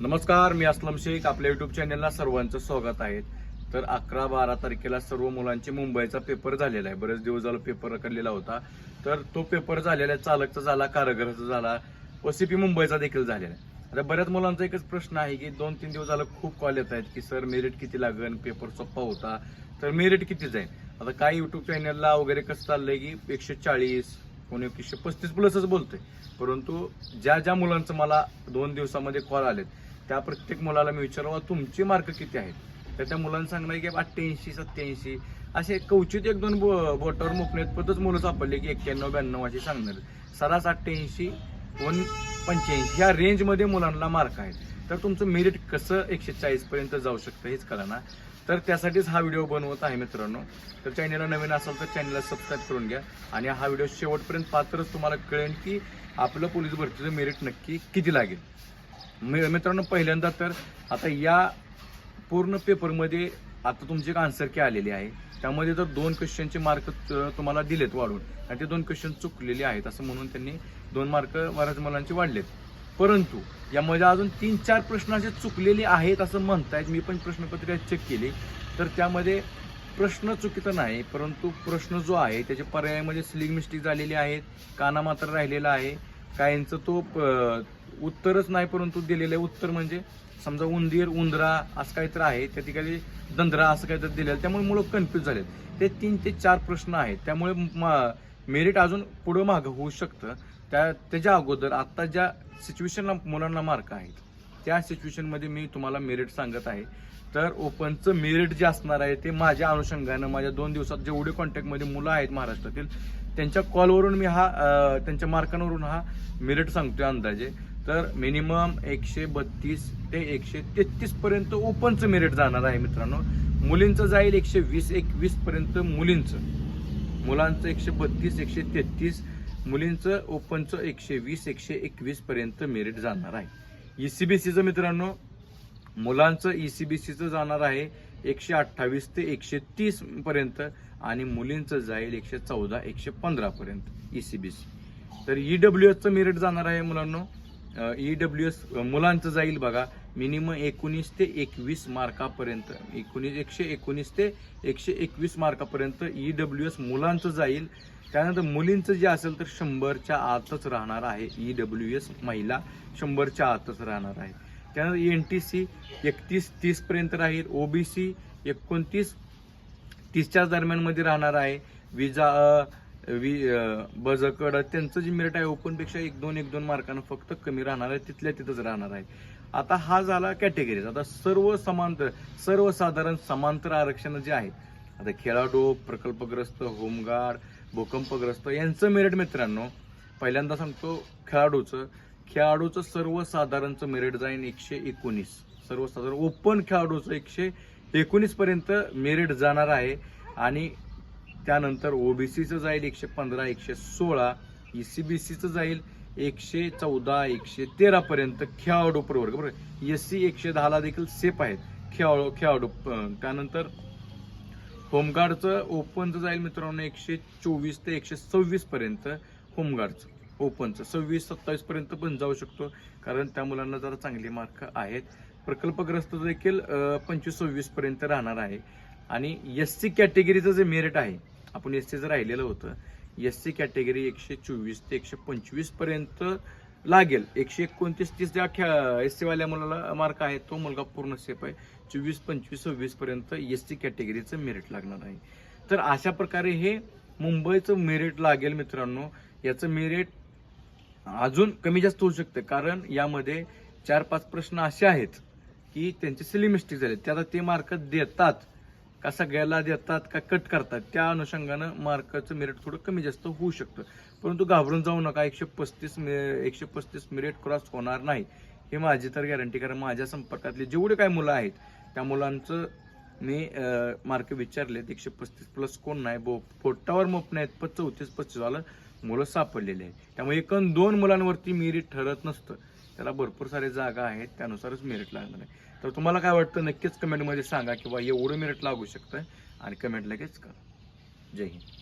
नमस्कार मी असलम शेख. आपल्या युट्यूब चॅनलला सर्वांचं स्वागत आहे. तर अकरा बारा तारखेला सर्व मुलांचे मुंबईचा पेपर झालेला आहे. बरेच दिवस झाला पेपर रखडलेला होता. तर तो पेपर झालेला आहे. चालकचा झाला कारागृहाचा झाला ओसीपी मुंबईचा देखील झालेला आहे. आता बऱ्याच मुलांचा एकच प्रश्न आहे की दोन तीन दिवस झालं खूप कॉल येत आहेत की सर मेरिट किती लागेल पेपर सोपा होता. तर मेरिट किती जाईल आता काही युट्यूब चॅनलला वगैरे कसं चाललंय की एकशे चाळीस कोणी एकशे पस्तीस प्लसच बोलतोय. परंतु ज्या ज्या मुलांचं मला दोन दिवसामध्ये कॉल आलेत त्या प्रत्येक मुलाला मी विचारावं तुमचे मार्क किती आहेत? तर त्या मुलांना सांगणार की अठ्ठ्याऐंशी सत्याऐंशी असे कवचित एक दोन बो- बोटावर मुकण्यात पतच मुलं सापडले की एक्क्याण्णव ब्याण्णव असे सांगणार. सरास अठ्ठ्याऐंशी वन पंच्याऐंशी ह्या रेंजमध्ये मुलांना मार्क आहेत. तर तुमचं मेरिट कसं एकशे चाळीसपर्यंत जाऊ शकतं हेच कळा ना. तर त्यासाठीच हा व्हिडिओ बनवत आहे मित्रांनो. तर चॅनलला नवीन असाल तर चॅनलला सबस्क्राईब करून घ्या. आणि हा व्हिडिओ शेवटपर्यंत पात्रच तुम्हाला कळेल की आपलं पोलीस भरतीचं मेरिट नक्की किती लागेल. मि मित्रांनो पहिल्यांदा तर आता या पूर्ण पेपरमध्ये आता तुमची एक आन्सर की आलेली आहे. त्यामध्ये तर दोन क्वेश्चनचे मार्क तुम्हाला दिलेत वाढून. आणि ते दोन क्वेश्चन चुकलेले आहेत असं म्हणून त्यांनी दोन मार्क बऱ्याच मुलांचे वाढलेत. परंतु यामध्ये अजून तीन चार प्रश्न असे चुकलेले आहेत असं म्हणतायत. मी पण प्रश्नपत्रिका चेक केली. तर त्यामध्ये प्रश्न चुकीचा नाही परंतु प्रश्न जो आहे त्याच्या पर्यायामध्ये स्लिंग मिस्टेक झालेली आहेत काना मात्र राहिलेला आहे. काहींचं तो उत्तरच नाही परंतु दिलेलं आहे उत्तर म्हणजे समजा उंदीर उंदरा असं काहीतरी आहे त्या ठिकाणी दंदरा असं काहीतरी दिलेलं आहे. त्यामुळे मुलं कन्फ्यूज झालेत. ते तीन ते चार प्रश्न आहेत. त्यामुळे मेरिट अजून पुढं मागं होऊ शकतं. त्या त्याच्या अगोदर आता ज्या सिच्युएशनला मुलांना मार्क आहेत त्या सिच्युएशनमध्ये मी तुम्हाला मेरिट सांगत आहे. तर ओपनचं मेरिट जे असणार आहे ते माझ्या अनुषंगानं माझ्या दोन दिवसात जेवढे कॉन्टॅक्टमध्ये मुलं आहेत महाराष्ट्रातील त्यांच्या कॉलवरून मी हा त्यांच्या मार्कांवरून हा मेरिट सांगतोय अंदाजे. तर मिनिमम एकशे बत्तीस ते एकशे तेहतीस पर्यंत ओपनचं मेरिट जाणार आहे मित्रांनो. मुलींचं जाईल एकशे वीस एकवीस पर्यंत मुलींचं. मुलांचं एकशे बत्तीस एकशे तेहतीस मुलींचं ओपनचं एकशे वीस एकशे एकवीस पर्यंत मेरिट जाणार आहे. ई सी बी सीचं मित्रांनो मुलांचं ई सी बी सीचं जाणार आहे. एकशे अठ्ठावीस ते एकशे तीस पर्यंत आणि मुलींचं जाईल एकशे चौदा एकशे पंधरा पर्यंत ईसीबीसी तर ई डब्ल्यू एसचं मेरिट जाणार आहे मुलांनो. डब्ल्यू एस मुलांचं जाईल बघा. मिनिमम एकोणीस ते एकवीस मार्कापर्यंत एकोणीस एकशे एकोणीस ते एकशे एकवीस मार्कापर्यंत ई डब्ल्यू एस मुलांचं जाईल. त्यानंतर मुलींचं जे असेल तर शंभरच्या आतच राहणार आहे ई डब्ल्यू एस महिला. शंभरच्या आतच राहणार आहे. त्यानंतर एन टी सी एकतीस तीसपर्यंत राहील. ओ राहील ओबीसी एकोणतीस तीसच्या दरम्यानमध्ये राहणार आहे. विजा वि बजकड त्यांचं जे मेरिट आहे ओपनपेक्षा एक दोन एक दोन मार्कानं फक्त कमी राहणार आहे. तिथल्या तिथंच राहणार आहे. आता हा झाला कॅटेगरीज आता सर्व समांतर सर्वसाधारण समांतर आरक्षण जे आहेत आता खेळाडू प्रकल्पग्रस्त होमगार्ड भूकंपग्रस्त यांचं मेरिट मित्रांनो पहिल्यांदा सांगतो खेळाडूचं. खेळाडूचं सर्वसाधारणचं मेरिट जाईल एकशे एकोणीस. सर्वसाधारण ओपन खेळाडूचं एकशे एकोणीसपर्यंत मेरिट जाणार आहे. आणि त्यानंतर ओबीसीचं जाईल एकशे पंधरा एकशे सोळा. ए सी बी सीचं जाईल एकशे चौदा एकशे तेरापर्यंत खेळाडू प्रवर्ग. बरोबर? एस सी एकशे दहाला देखील सेफ आहेत. खेळाडू खेळाडू त्यानंतर होमगार्डचं ओपनचं जाईल मित्रांनो एकशे चोवीस ते एकशे सव्वीसपर्यंत होमगार्डचं ओपनचं सव्वीस सत्तावीस पर्यंत पण जाऊ शकतो. कारण त्या मुलांना जरा चांगले मार्क आहेत. प्रकल्पग्रस्त देखील पंचवीस सव्वीस पर्यंत राहणार आहे. आणि एस सी कॅटेगरीचं जे मेरिट आहे आपण एस सीचं राहिलेलं होतं. एस सी कॅटेगरी एकशे चोवीस ते एकशे पंचवीसपर्यंत लागेल. एकशे एकोणतीस तीस ज्या खे एस सीवाल्या मुलाला मार्क आहे तो मुलगा पूर्ण सेफ आहे. चोवीस पंचवीस सव्वीस पर्यंत एस सी कॅटेगरीचं मेरिट लागणार आहे. तर अशा प्रकारे हे मुंबईचं मेरिट लागेल मित्रांनो. याचं मेरिट अजून कमी जास्त होऊ शकतं. कारण यामध्ये चार पाच प्रश्न असे आहेत की त्यांचे सिली मिस्टेक झाले. ते आता ते मार्क देतात का सगळ्याला देतात का कट करतात? त्या अनुषंगानं मार्काचं मेरिट थोडं कमी जास्त होऊ शकतं. परंतु घाबरून जाऊ नका. एकशे पस्तीस एकशे पस्तीस मेरिट क्रॉस होणार नाही. हे माझी तर गॅरंटी कारण माझ्या संपर्कातले जेवढे काही मुलं आहेत त्या मुलांचं मी मार्क विचारलेत. एकशे पस्तीस प्लस कोण नाही? बो फोटावर मोप नाहीत. पण चौतीस पस्तीस आलं मुलं सापडलेली आहेत. त्यामुळे एकूण दोन मुलांवरती मेरिट ठरत नसतं. त्याला भरपूर सारे जागा आहेत त्यानुसारच मेरिट लागणार आहे. तर तुम्हाला काय वाटतं? नक्कीच कमेंटमध्ये सांगा किंवा एवढं मेरिट लागू शकतं आणि कमेंट लगेच करा. जय हिंद.